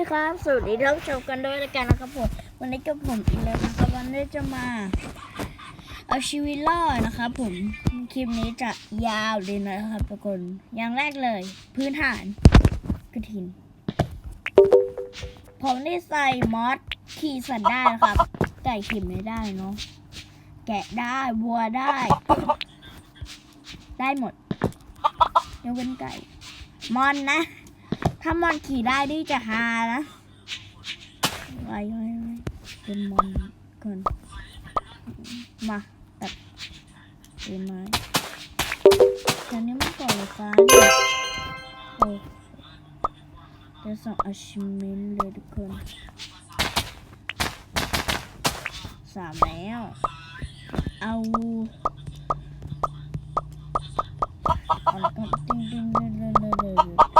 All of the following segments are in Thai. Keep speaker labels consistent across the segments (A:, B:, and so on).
A: ดีครับสวัสดีท่านผู้ชมกันด้วยแล้วกันนะครับผมวันนี้กับผมอีกแล้วนะครับวันนี้จะมาเอาชีวิตรอดนะครับผมคลิปนี้จะยาวเลยนะครับทุกคนอย่างแรกเลย พื้นฐานกระถิน ผมได้ใส่มอสขี่สัตว์ได้นะครับไก่ขี่ไม่ได้เนาะแกะได้วัวได้ ได้หมดยกเว้นไก่มอนนะ ถ้ามอนขี่ได้ดิจะฮานะไว้ไว้ไว้เป็นมอนก่อน มาตัดเป็นไม้ตอนนี้มันก่อนเลยฟ้าเนี่ยโอ้จะส่งอาชิเมนเลยทุกคนสามแล้ว เอาเอาแล้วก็ติ้งติ้งเลยเลยเลยเลยที่ขุดโอเคมันเป็นเข็งโอ้ชิโอเคตัดอ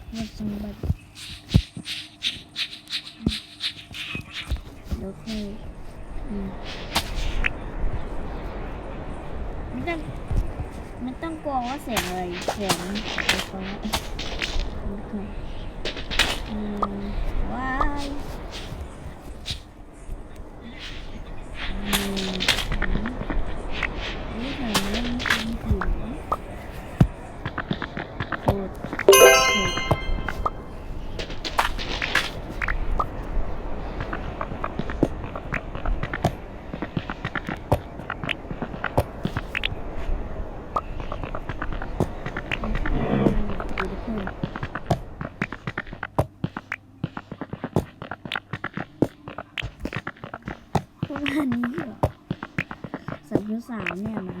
A: ำเพื่อสมบัติแล้วค่อยอืมไม่ต้องไม่ต้องกลัวว่าเสียงอะไรเสียงไฟฟ้าโอเคอืมว้ายอืมนี่ทำไมไม่เป็นผิว พูดพูดประมาณนี้เหรอ สามสามเนี่ยนะ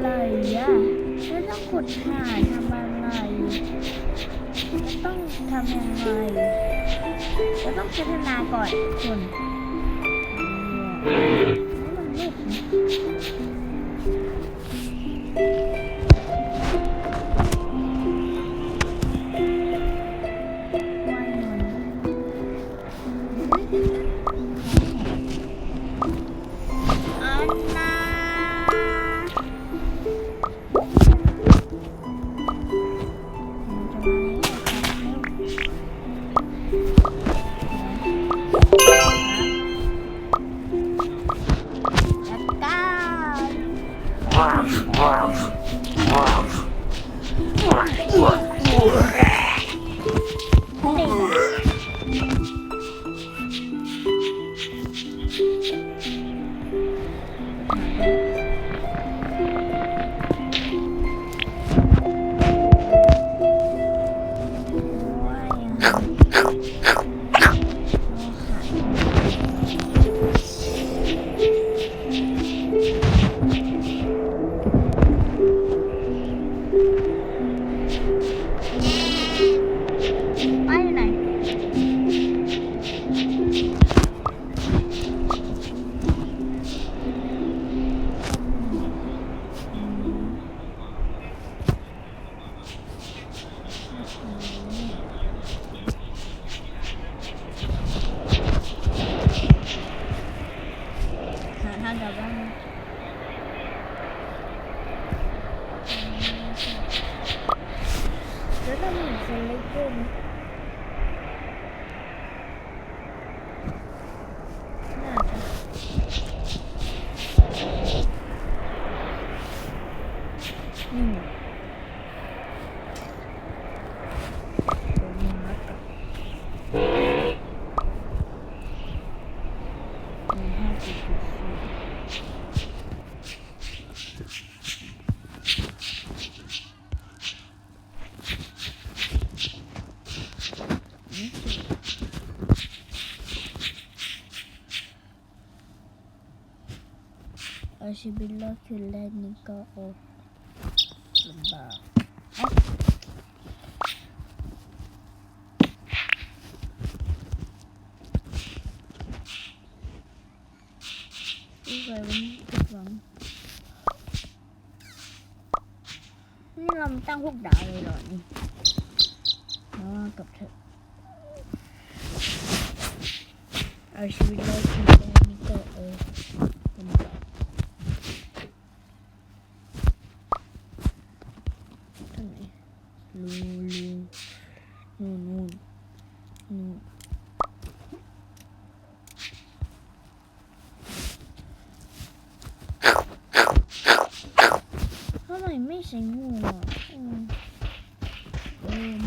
A: อะไรอะไม่ต้องขุดหาทำอะไรจะต้องทำยังไงจะต้องพัฒนาก่อนคุณมันมืด Oh. นะคะเดี๋ยวบ้าแล้วทำไมคนเล็กด้วย Euzubillahirrahmanirrahim. Lembab. Ini rồi bánh thịt vòng Nó làm tăng hút đạo này rồi Đó, cặp thịt Ở xin lỗi, xin lỗi, xin lỗi 噜噜噜噜噜！他们没醒我，嗯，嗯，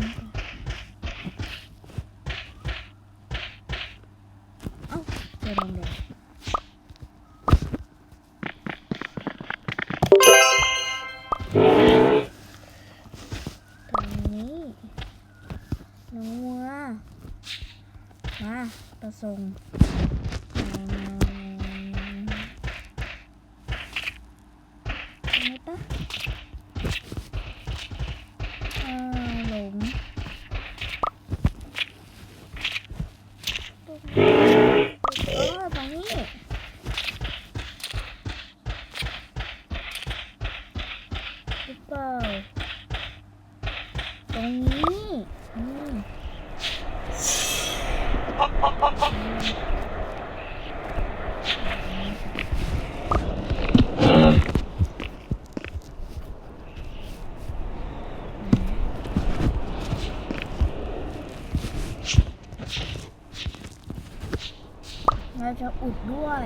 A: 啊，等等。 มามาประสงค์ ด้วย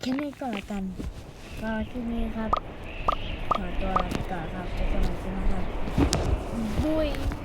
A: แค่นี้ก่อนกันก็ที่นี้ครับ とはあた。